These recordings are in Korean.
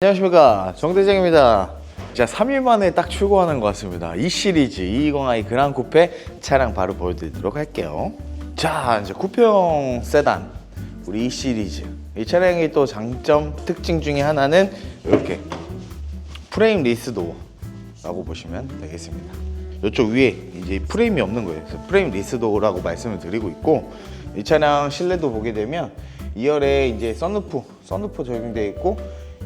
안녕하십니까. 정대장입니다. 자 3일 만에 딱 출고하는 것 같습니다. 이 시리즈 220i 그랑 쿠페 차량 바로 보여드리도록 할게요. 자 이제 쿠페형 세단 우리 이 시리즈. 이 차량의 또 장점 특징 중에 하나는 이렇게 프레임 리스 도어 라고 보시면 되겠습니다. 이쪽 위에 이제 프레임이 없는 거예요. 그래서 프레임 리스 도어라고 말씀을 드리고 있고 이 차량 실내도 보게 되면 2열에 이제 썬루프 썬루프 적용되어 있고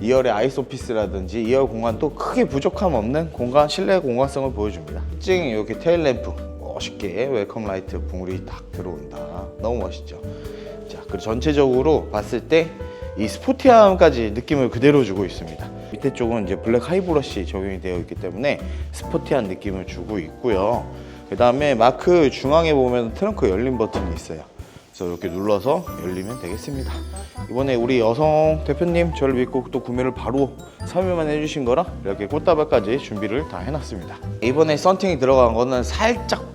2열의 아이소피스라든지 2열 공간도 크게 부족함 없는 공간 실내 공간성을 보여줍니다. 특징 이렇게 테일 램프 멋있게 웰컴 라이트 봉우리 딱 들어온다. 너무 멋있죠. 자 그리고 전체적으로 봤을 때 이 스포티함까지 느낌을 그대로 주고 있습니다. 밑에 쪽은 이제 블랙 하이브러시 적용이 되어 있기 때문에 스포티한 느낌을 주고 있고요. 그 다음에 마크 중앙에 보면 트렁크 열림 버튼이 있어요. 그래서 이렇게 눌러서 열리면 되겠습니다. 이번에 우리 여성 대표님 저를 믿고 또 구매를 바로 3일만 해주신 거라 이렇게 꽃다발까지 준비를 다 해놨습니다. 이번에 썬팅이 들어간 거는 살짝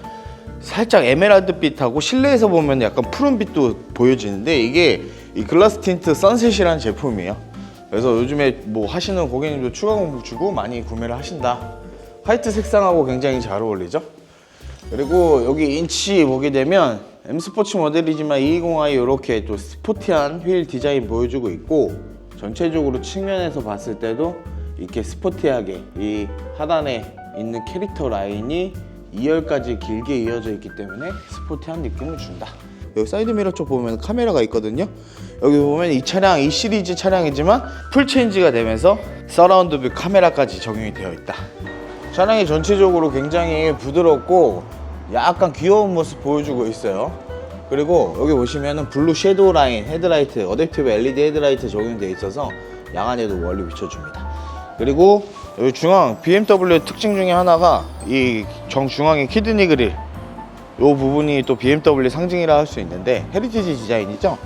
살짝 에메랄드빛하고 실내에서 보면 약간 푸른빛도 보여지는데 이게 이 글라스 틴트 선셋이라는 제품이에요. 그래서 요즘에 뭐 하시는 고객님도 추가 공부 주고 많이 구매를 하신다. 화이트 색상하고 굉장히 잘 어울리죠? 그리고 여기 인치 보게 되면 M 스포츠 모델이지만 220i 이렇게 또 스포티한 휠 디자인 보여주고 있고 전체적으로 측면에서 봤을 때도 이렇게 스포티하게 이 하단에 있는 캐릭터 라인이 2열까지 길게 이어져 있기 때문에 스포티한 느낌을 준다. 여기 사이드 미러 쪽 보면 카메라가 있거든요. 여기 보면 이 차량 이 시리즈 차량이지만 풀 체인지가 되면서 서라운드 뷰 카메라까지 적용이 되어 있다. 차량이 전체적으로 굉장히 부드럽고 약간 귀여운 모습 보여주고 있어요. 그리고 여기 보시면은 블루 섀도우 라인 헤드라이트, 어댑티브 LED 헤드라이트 적용되어 있어서 야간에도 멀리 비춰줍니다. 그리고 여기 중앙 BMW 특징 중에 하나가 이 정중앙의 키드니 그릴 이 부분이 또 BMW 상징이라 할 수 있는데 헤리티지 디자인이죠.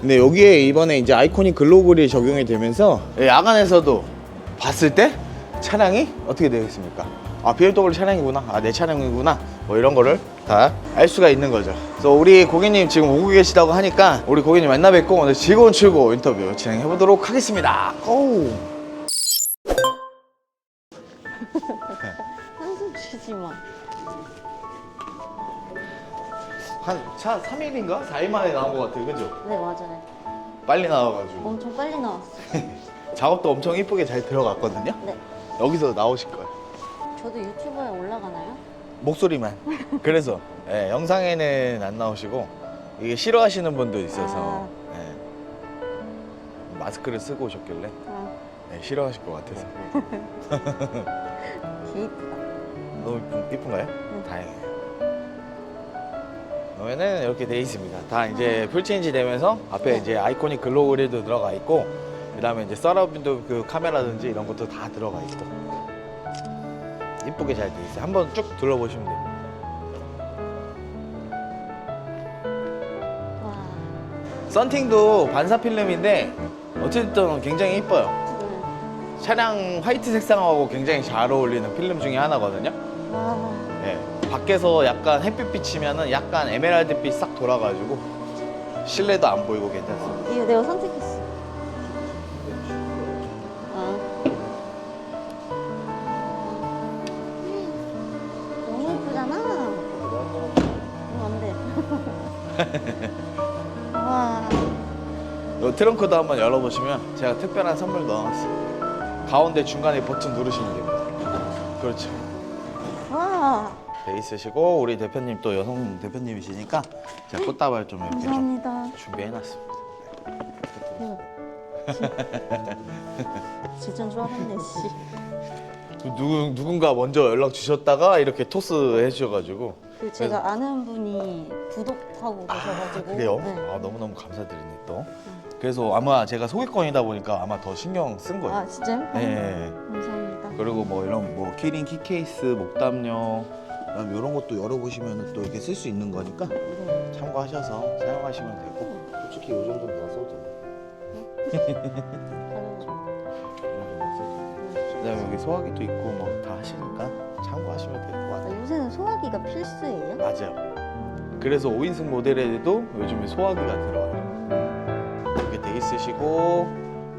근데 여기에 이번에 이제 아이코닉 글로우 그릴이 적용이 되면서 야간에서도 봤을 때 차량이 어떻게 되겠습니까? 아 BMW 차량이구나, 아 내 차량이구나, 뭐 이런 거를 다 알 수가 있는 거죠. 그래서 우리 고객님 지금 오고 계시다고 하니까 우리 고객님 만나 뵙고 오늘 즐거운 출고 인터뷰 진행해 보도록 하겠습니다. 고! 한숨 쉬지 마. 한 차 3일인가 4일 만에 나온 것 같아요, 그죠? 네 맞아요. 빨리 나와가지고 엄청 빨리 나왔어. 작업도 엄청 이쁘게 잘 들어갔거든요. 네. 여기서 나오실 거예요. 저도 유튜브에 올라가나요? 목소리만. 그래서 예, 영상에는 안 나오시고 이게 싫어하시는 분도 있어서 예. 마스크를 쓰고 오셨길래 아, 예, 싫어하실 것 같아서 귀 이쁘다. 너무 이쁜, 이쁜가요? 다행이에요. 그러면은 이렇게 돼 있습니다. 다 이제 풀체인지 되면서 앞에 이제 아이코닉 글로우 그릴도 들어가 있고 그 다음에 이제 서라운드 그 카메라든지 이런 것도 다 들어가 있고 이쁘게 잘 돼 있어요. 한번 쭉 둘러보시면 됩니다. 와. 썬팅도 반사 필름인데 어쨌든 굉장히 이뻐요. 네. 차량 화이트 색상하고 굉장히 잘 어울리는 필름 중에 하나거든요. 와. 예. 밖에서 약간 햇빛 비치면은 약간 에메랄드빛 싹 돌아가지고 실내도 안 보이고 괜찮습니다. 이거 내가 선택 와. 요 트렁크도 한번 열어보시면 제가 특별한 선물 넣어놨어요. 가운데 중간에 버튼 누르시면 됩니다. 그렇죠. 와. 돼 있으시고 우리 대표님 또 여성 대표님이시니까 제가 꽃다발 좀 이렇게 좀 감사합니다. 준비해놨습니다. 이거. 진짜 줄 알았네, 씨. 누군 누군가 먼저 연락 주셨다가 이렇게 토스 해주셔가지고 그 제가 아는 분이 구독하고 계셔가지고. 그래요? 네. 아 너무 너무 감사드리네 또. 그래서 아마 제가 소개권이다 보니까 아마 더 신경 쓴 거예요. 아 진짜요? 네. 감사합니다. 그리고 뭐 이런 뭐 키링 키케이스, 목담요, 그다음 이런 것도 열어보시면 또 이렇게 쓸 수 있는 거니까 네. 참고하셔서 사용하시면 되고 솔직히 이 정도는 다 써도 돼요. 가려줘. 그다음에 여기 소화기도 있고 뭐 다 하시니까 참고하시면 될것 아, 같아요. 요새는 소화 기가 필수예요? 맞아요. 그래서 5인승 모델에도 요즘에 소화기가 들어와요. 이렇게 돼 있으시고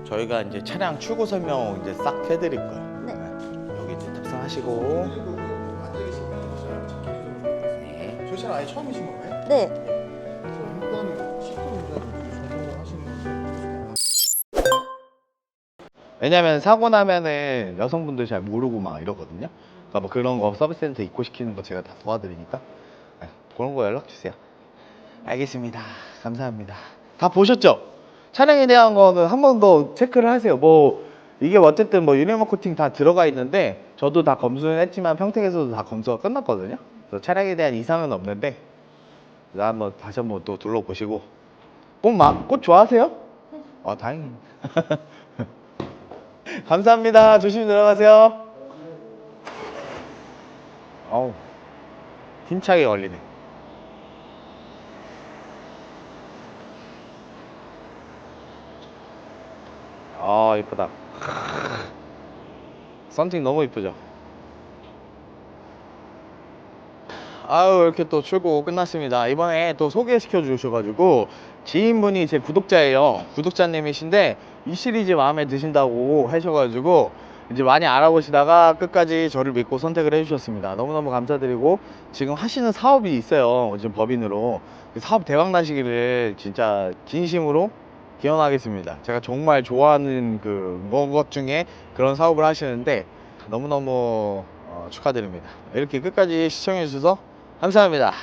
저희가 이제 차량 출고 설명 이제 싹 해드릴 거예요. 네. 여기 이제 탑승하시고. 네. 저 차는 아예 처음이신 건가요? 네. 그래서 일단 시트 운전을 전공을 하시는 건데 왜냐면 사고 나면은 여성분들 잘 모르고 막 이러거든요. 그러니까 뭐 그런 거 서비스 센터 입고 시키는 거 제가 다 도와드리니까 네, 그런 거 연락 주세요. 알겠습니다. 감사합니다. 다 보셨죠? 차량에 대한 거는 한 번 더 체크를 하세요. 뭐 이게 어쨌든 뭐 유리막 코팅 다 들어가 있는데 저도 다 검수는 했지만 평택에서도 다 검수가 끝났거든요. 그래서 차량에 대한 이상은 없는데 나 한번 다시 한번 또 둘러보시고 꽃, 마, 꽃 좋아하세요? 아 다행이네. 감사합니다. 조심히 들어가세요. 어우, 힘차게 걸리네. 아, 이쁘다. 썬팅 너무 이쁘죠? 아유, 이렇게 또 출고 끝났습니다. 이번에 또 소개시켜 주셔가지고, 지인분이 제 구독자예요. 구독자님이신데, 이 시리즈 마음에 드신다고 하셔가지고, 이제 많이 알아보시다가 끝까지 저를 믿고 선택을 해주셨습니다. 너무너무 감사드리고, 지금 하시는 사업이 있어요. 지금 법인으로. 그 사업 대박 나시기를 진짜 진심으로 기원하겠습니다. 제가 정말 좋아하는 그것 중에 그런 사업을 하시는데, 너무너무 어, 축하드립니다. 이렇게 끝까지 시청해주셔서 감사합니다.